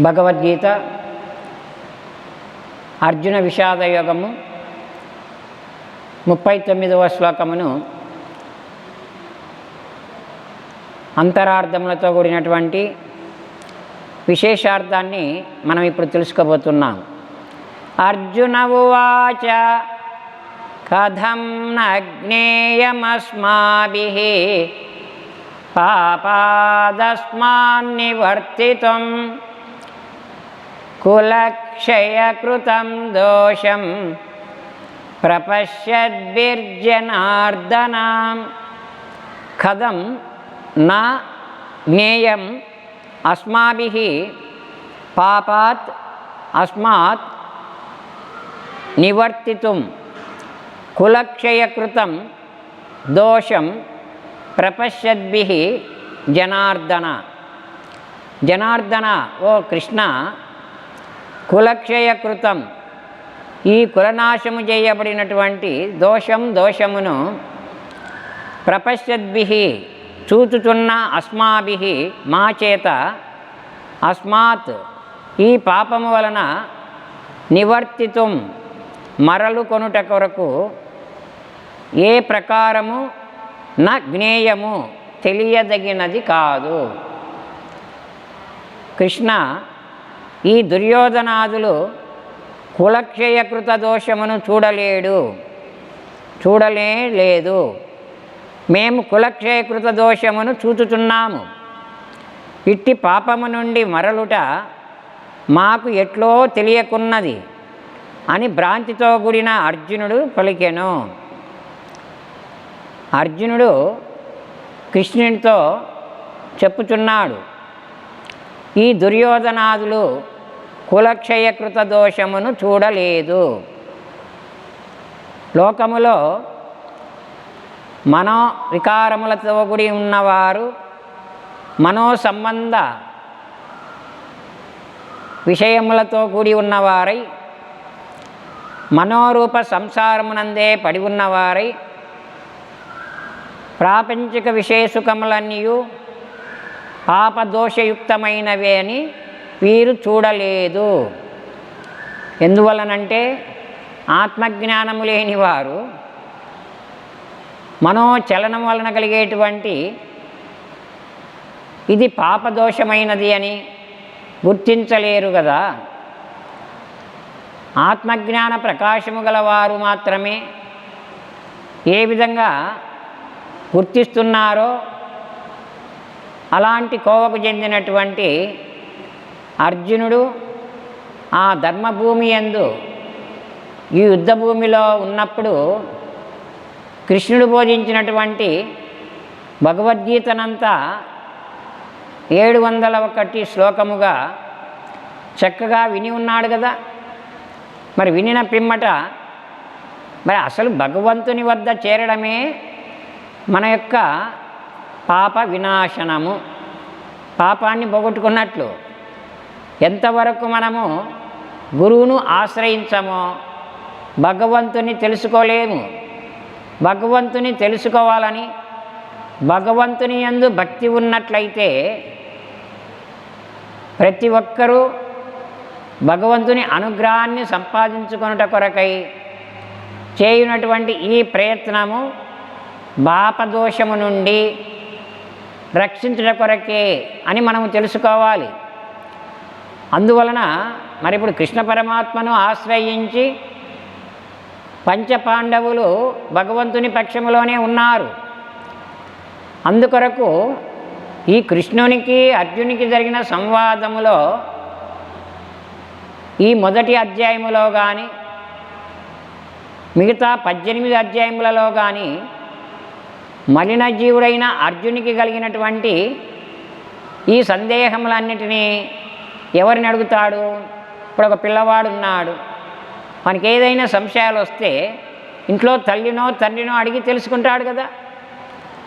భగవద్గీత అర్జున విషాద యోగము ముప్పై తొమ్మిదవ శ్లోకమును అంతరార్థములతో కూడినటువంటి విశేషార్థాన్ని మనం ఇప్పుడు తెలుసుకోబోతున్నాం. అర్జున ఉవాచ కథం నజ్ఞేయమస్మాభి పాపాదస్మాన్నివర్తితం కులక్షయకృతం దోషం ప్రపశ్యద్భిర్జనార్దన కథం నా జ్ఞేయం అస్మాభిः పాపాత్ అస్మాత్ నివర్తితుం కులక్షయకృతం దోషం ప్రపశ్యద్భిः జనార్దన జనార్దన ఓ కృష్ణ కులక్షయకృతం. ఈ కులనాశము చేయబడినటువంటి దోషం దోషమును ప్రపశ్యద్భి చూచుచున్న అస్మాభి మా చేత అస్మాత్ ఈ పాపము వలన నివర్తితం మరలు కొనుట కొరకు ఏ ప్రకారము నా జ్ఞేయము తెలియదగినది కాదు. కృష్ణ ఈ దుర్యోధనాదులు కులక్షయకృత దోషమును చూడలేడు. చూడలే లేదు. మేము కులక్షయకృత దోషమును చూచుతున్నాము ఇట్టి పాపము నుండి మరలుట మాకు ఎట్లో తెలియకున్నది అని భ్రాంతితో కూడిన అర్జునుడు పలికెను. అర్జునుడు కృష్ణునితో చెప్పుచున్నాడు. ఈ దుర్యోధనాదులు కులక్షయకృత దోషమును చూడలేదు. లోకములో మనో వికారములతో కూడి ఉన్నవారు మనో సంబంధ విషయములతో కూడి ఉన్నవారై మనోరూప సంసారమునందే పడి ఉన్నవారై ప్రాపంచిక విశేషుకములన్నీ పాపదోషయుక్తమైనవే అని వీరు చూడలేదు. ఎందువలనంటే ఆత్మజ్ఞానము లేని వారు మనోచలనం వలన కలిగేటువంటి ఇది పాపదోషమైనది అని గుర్తించలేరు కదా. ఆత్మజ్ఞాన ప్రకాశము గలవారు మాత్రమే ఏ విధంగా గుర్తిస్తున్నారో అలాంటి కోవకు చెందినటువంటి అర్జునుడు ఆ ధర్మభూమి ఎందు ఈ యుద్ధభూమిలో ఉన్నప్పుడు కృష్ణుడు బోధించినటువంటి భగవద్గీతనంతా ఏడు వందల ఒకటి శ్లోకముగా చక్కగా విని ఉన్నాడు కదా. మరి వినిన పిమ్మట మరి అసలు భగవంతుని వద్ద చేరడమే మన యొక్క పాప వినాశనము పాపాన్ని పోగొట్టుకున్నట్లు. ఎంతవరకు మనము గురువును ఆశ్రయించమో భగవంతుని తెలుసుకోలేము. భగవంతుని తెలుసుకోవాలని భగవంతుని యందు భక్తి ఉన్నట్లయితే ప్రతి ఒక్కరూ భగవంతుని అనుగ్రహాన్ని సంపాదించుకొనుట కొరకై చేయునటువంటి ఈ ప్రయత్నము పాపదోషము నుండి రక్షించుట కొరకే అని మనము తెలుసుకోవాలి. అందువలన మరి ఇప్పుడు కృష్ణ పరమాత్మను ఆశ్రయించి పంచపాండవులు భగవంతుని పక్షములోనే ఉన్నారు. అందుకొరకు ఈ కృష్ణునికి అర్జునికి జరిగిన సంవాదములో ఈ మొదటి అధ్యాయములో కానీ మిగతా పద్దెనిమిది అధ్యాయములలో కానీ మలిన జీవుడైన అర్జునికి కలిగినటువంటి ఈ సందేహములన్నిటినీ ఎవరిని అడుగుతాడు? ఇప్పుడు ఒక పిల్లవాడు ఉన్నాడు. మనకి ఏదైనా సంశయాలు వస్తే ఇంట్లో తల్లినో తండ్రినో అడిగి తెలుసుకుంటాడు కదా.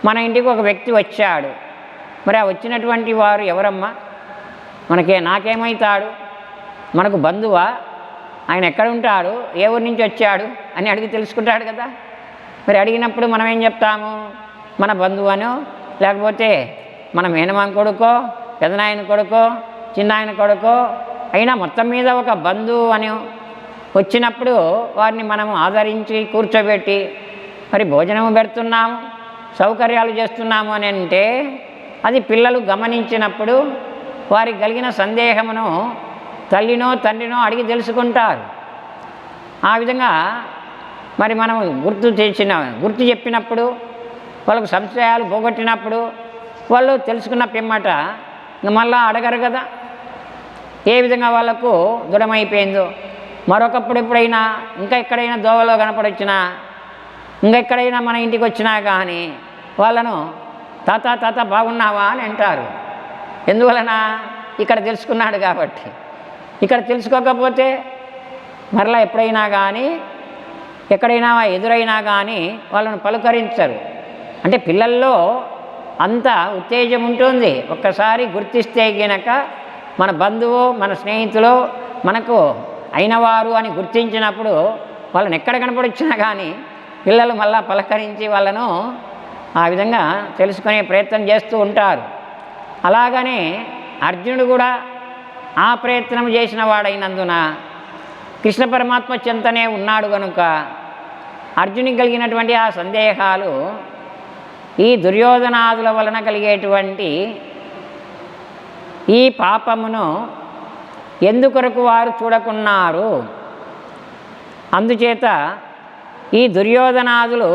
మన ఇంటికి ఒక వ్యక్తి వచ్చాడు. మరి ఆ వచ్చినటువంటి వారు ఎవరమ్మా? మనకే నాకేమవుతాడు మనకు బంధువా? ఆయన ఎక్కడ ఉంటాడు ఏ ఊరి నుంచి వచ్చాడు? అని అడిగి తెలుసుకుంటాడు కదా. మరి అడిగినప్పుడు మనం ఏం చెప్తాము? మన బంధువు లేకపోతే మన మేనమామ కొడుకో పెదనాయన కొడుకో చిన్నాయన కొడుకో. అయినా మొత్తం మీద ఒక బంధువు అని వచ్చినప్పుడు వారిని మనం ఆదరించి కూర్చోబెట్టి మరి భోజనము పెడుతున్నాము సౌకర్యాలు చేస్తున్నాము అని అంటే అది పిల్లలు గమనించినప్పుడు వారికి కలిగిన సందేహమును తల్లినో తండ్రినో అడిగి తెలుసుకుంటారు. ఆ విధంగా మరి మనం గుర్తు చేసిన గుర్తు చెప్పినప్పుడు వాళ్ళకు సంశయాలు పోగొట్టినప్పుడు వాళ్ళు తెలుసుకున్న పిమ్మట ఇంక మళ్ళా అడగరు కదా. ఏ విధంగా వాళ్ళకు దృఢమైపోయిందో. మరొకప్పుడు ఎప్పుడైనా ఇంకా ఎక్కడైనా దోవలో కనపడొచ్చినా ఇంకా ఎక్కడైనా మన ఇంటికి వచ్చినా కానీ వాళ్ళను తాత తాత బాగున్నావా? అని అంటారు. ఎందువలన? ఇక్కడ తెలుసుకున్నాడు కాబట్టి. ఇక్కడ తెలుసుకోకపోతే మరలా ఎప్పుడైనా కానీ ఎక్కడైనా ఎదురైనా కానీ వాళ్ళను పలుకరించరు. అంటే పిల్లల్లో అంత ఉత్తేజం ఉంటుంది. ఒక్కసారి గుర్తిస్తే గనక మన బంధువు మన స్నేహితులు మనకు అయినవారు అని గుర్తించినప్పుడు వాళ్ళని ఎక్కడ కనపడొచ్చినా కానీ పిల్లలు మళ్ళా పలకరించి వాళ్ళను ఆ విధంగా తెలుసుకునే ప్రయత్నం చేస్తూ ఉంటారు. అలాగనే అర్జునుడు కూడా ఆ ప్రయత్నం చేసిన వాడైనందున కృష్ణ పరమాత్మ చింతనే ఉన్నాడు కనుక అర్జునికి కలిగినటువంటి ఆ సందేహాలు ఈ దుర్యోధనాదుల వలన కలిగేటువంటి ఈ పాపమును ఎందుకొరకు వారు చూడకున్నారు? అందుచేత ఈ దుర్యోధనాదులు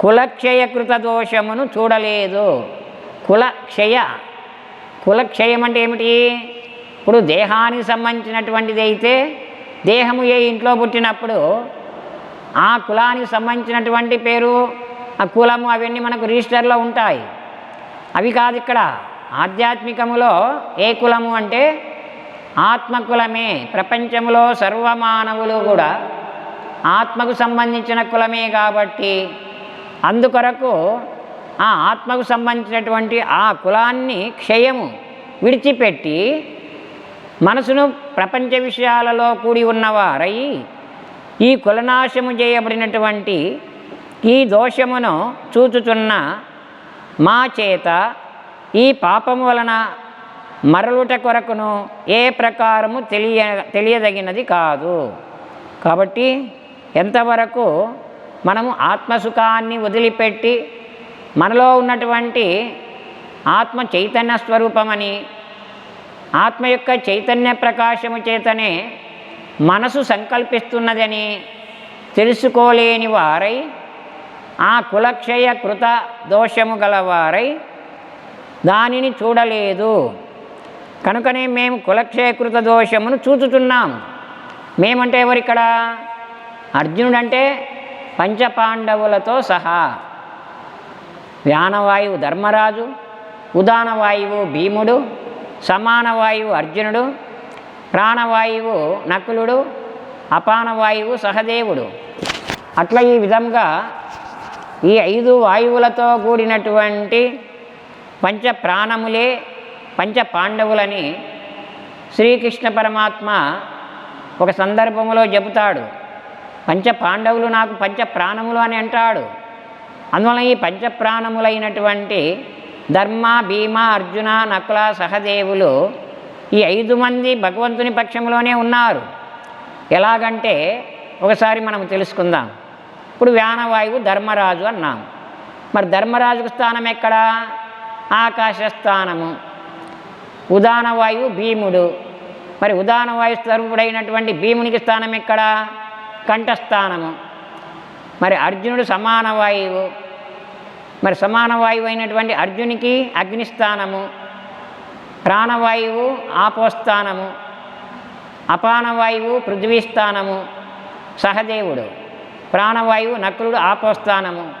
కులక్షయకృత దోషమును చూడలేదు. కులక్షయ కులక్షయం అంటే ఏమిటి? ఇప్పుడు దేహానికి సంబంధించినటువంటిది అయితే దేహము ఏ ఇంట్లో పుట్టినప్పుడు ఆ కులానికి సంబంధించినటువంటి పేరు ఆ కులము అవన్నీ మనకు రిజిస్టర్లో ఉంటాయి. అవి కాదు ఇక్కడ. ఆధ్యాత్మికములో ఏ కులము అంటే ఆత్మకులమే. ప్రపంచంలో సర్వమానవులు కూడా ఆత్మకు సంబంధించిన కులమే కాబట్టి అందుకొరకు ఆ ఆత్మకు సంబంధించినటువంటి ఆ కులాన్ని క్షయము విడిచిపెట్టి మనసును ప్రపంచ విషయాలలో కూడి ఉన్నవారై ఈ కులనాశము చేయబడినటువంటి ఈ దోషమును చూచుచున్న మా చేత ఈ పాపము వలన మరలుట కొరకును ఏ ప్రకారము తెలియ తెలియదగినది కాదు. కాబట్టి ఎంతవరకు మనము ఆత్మసుఖాన్ని వదిలిపెట్టి మనలో ఉన్నటువంటి ఆత్మ చైతన్య స్వరూపమని ఆత్మ యొక్క చైతన్య ప్రకాశము చేతనే మనసు సంకల్పిస్తున్నదని తెలుసుకోలేని వారై ఆ కులక్షయ కృత దోషము గలవారై దానిని చూడలేదు. కనుకనే మేము కులక్షయకృత దోషమును చూచుతున్నాం మేమంటే ఎవరిక్కడ? అర్జునుడంటే పంచపాండవులతో సహా. వ్యానవాయువు ధర్మరాజు ఉదానవాయువు భీముడు సమానవాయువు అర్జునుడు ప్రాణవాయువు నకులుడు అపానవాయువు సహదేవుడు. అట్లా ఈ విధంగా ఈ ఐదు వాయువులతో కూడినటువంటి పంచ ప్రాణములే పంచ పాండవులని శ్రీకృష్ణ పరమాత్మ ఒక సందర్భంలో చెబుతాడు. పంచ పాండవులు నాకు పంచ ప్రాణములు అని అంటాడు. అందువలన ఈ పంచ ప్రాణములైనటువంటి ధర్మ భీమ అర్జున నకుల సహదేవులు ఈ ఐదు మంది భగవంతుని పక్షంలోనే ఉన్నారు. ఎలాగంటే ఒకసారి మనం తెలుసుకుందాం. ఇప్పుడు వ్యానవాయువు ధర్మరాజు అన్నాం. మరి ధర్మరాజుకు స్థానం ఎక్కడ? ఆకాశ స్థానము ఉదానవాయువు భీముడు. మరి ఉదానవాయు స్వరూపుడైనటువంటి భీమునికి స్థానం ఎక్కడ? కంఠస్థానము. మరి అర్జునుడు సమాన వాయువు మరి సమాన వాయువు అయినటువంటి అర్జునికి అగ్నిస్థానము. ప్రాణవాయువు ఆపోస్థానము. అపానవాయువు పృథ్వీస్థానము. సహదేవుడు. ప్రాణవాయువు నకులుడు ఆపోస్థానము.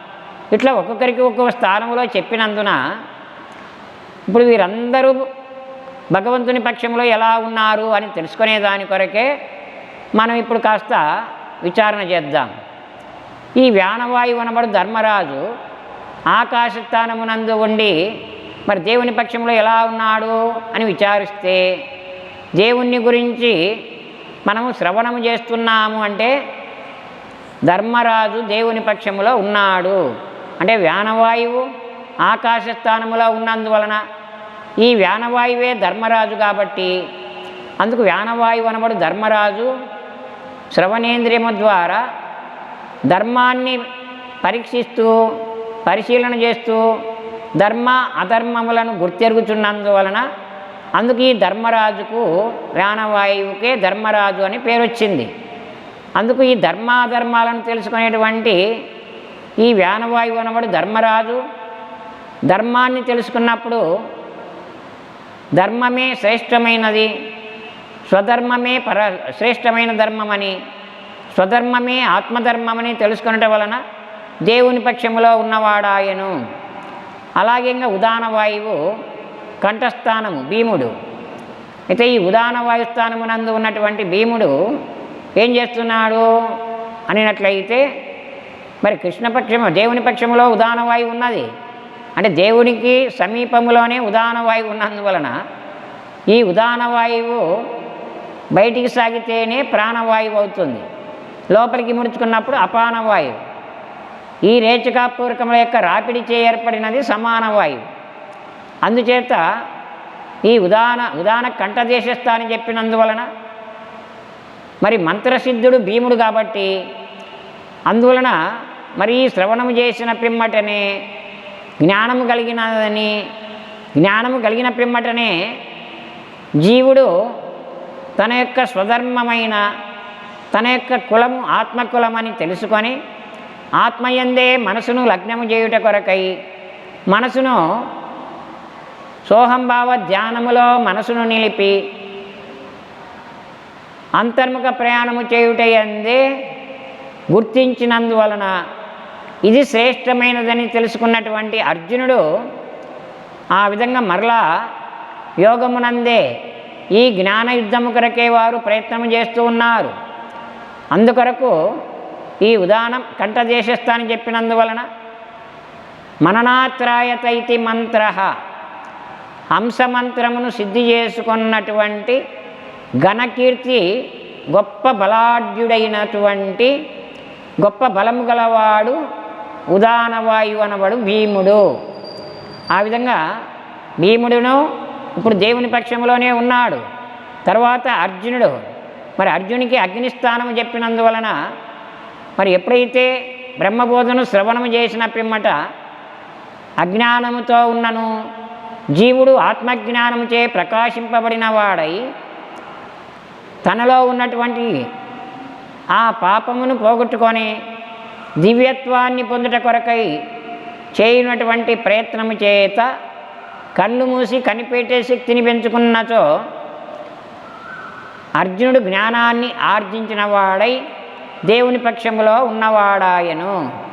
ఇట్లా ఒక్కొక్కరికి ఒక్కొక్క స్థానంలో చెప్పినందున ఇప్పుడు వీరందరూ భగవంతుని పక్షంలో ఎలా ఉన్నారు అని తెలుసుకునే దాని కొరకే మనం ఇప్పుడు కాస్త విచారణ చేద్దాం. ఈ వ్యానవాయువు అనబడు ధర్మరాజు ఆకాశస్థానమునందు ఉండి మరి దేవుని పక్షంలో ఎలా ఉన్నాడు అని విచారిస్తే దేవుణ్ణి గురించి మనము శ్రవణము చేస్తున్నాము అంటే ధర్మరాజు దేవుని పక్షములో ఉన్నాడు. అంటే వ్యానవాయువు ఆకాశస్థానములో ఉన్నందువలన ఈ వ్యానవాయువే ధర్మరాజు కాబట్టి అందుకు వ్యానవాయువు అనబడు ధర్మరాజు. శ్రవణేంద్రియము ద్వారా ధర్మాన్ని పరీక్షిస్తూ పరిశీలన చేస్తూ ధర్మ అధర్మములను గుర్తెరుగుచున్నందువలన అందుకు ఈ ధర్మరాజుకు వ్యానవాయువుకే ధర్మరాజు అని పేరు వచ్చింది అందుకు ఈ ధర్మాధర్మాలను తెలుసుకునేటువంటి ఈ వ్యానవాయువు అనబడు ధర్మరాజు. ధర్మాన్ని తెలుసుకున్నప్పుడు ధర్మమే శ్రేష్టమైనది. స్వధర్మమే పర శ్రేష్టమైన ధర్మమని స్వధర్మమే ఆత్మధర్మమని తెలుసుకునటం వలన దేవుని పక్షములో ఉన్నవాడాయను. అలాగే ఇంకా ఉదాన వాయువు కంఠస్థానము భీముడు. అయితే ఈ ఉదాన వాయుస్థానమునందు ఉన్నటువంటి భీముడు ఏం చేస్తున్నాడు అనినట్లయితే మరి కృష్ణపక్షము దేవుని పక్షములో ఉదాన వాయువు ఉన్నది. అంటే దేవునికి సమీపంలోనే ఉదాన వాయువు ఉన్నందువలన ఈ ఉదాన వాయువు బయటికి సాగితేనే ప్రాణవాయువు అవుతుంది. లోపలికి ముడుచుకున్నప్పుడు అపాన వాయువు. ఈ రేచకాపూర్వకముల యొక్క రాపిడి చే ఏర్పడినది సమాన వాయువు. అందుచేత ఈ ఉదాన ఉదాన కంఠదేశస్థ అని చెప్పినందువలన మరి మంత్రసిద్ధుడు భీముడు కాబట్టి అందువలన మరి ఈ శ్రవణము చేసిన పిమ్మటనే జ్ఞానము కలిగినదని జ్ఞానము కలిగిన పిమ్మటనే జీవుడు తన యొక్క స్వధర్మమైన తన యొక్క కులము ఆత్మకులమని తెలుసుకొని ఆత్మయందే మనసును లగ్నము చేయుట కొరకై మనసును సోహంభావ ధ్యానములో మనసును నిలిపి అంతర్ముఖ ప్రయాణము చేయుటయందే గుర్తించినందువలన ఇది శ్రేష్టమైనదని తెలుసుకున్నటువంటి అర్జునుడు ఆ విధంగా మరలా యోగమునందే ఈ జ్ఞాన యుద్ధము కొరకే వారు ప్రయత్నం చేస్తూ ఉన్నారు. అందుకొరకు ఈ ఉదానం కంఠ అని చెప్పినందువలన మననాత్రాయత ఇతి మంత్ర హంసమంత్రమును సిద్ధి చేసుకున్నటువంటి ఘనకీర్తి గొప్ప బలాఢ్యుడైనటువంటి గొప్ప బలము గలవాడు ఉదానవాయువు అనబడు భీముడు. ఆ విధంగా భీముడును ఇప్పుడు దేవుని పక్షంలోనే ఉన్నాడు. తర్వాత అర్జునుడు. మరి అర్జునికి అగ్నిస్థానం చెప్పినందువలన మరి ఎప్పుడైతే బ్రహ్మబోధను శ్రవణము చేసిన పిమ్మట అజ్ఞానముతో ఉన్నను జీవుడు ఆత్మజ్ఞానముచే ప్రకాశింపబడిన వాడై తనలో ఉన్నటువంటి ఆ పాపమును పోగొట్టుకొని దివ్యత్వాన్ని పొందుట కొరకై చేయనటువంటి ప్రయత్నము చేత కళ్ళు మూసి కనిపెట్టే శక్తిని పెంచుకున్నచో అర్జునుడు జ్ఞానాన్ని ఆర్జించిన వాడై దేవుని పక్షములో ఉన్నవాడాయను.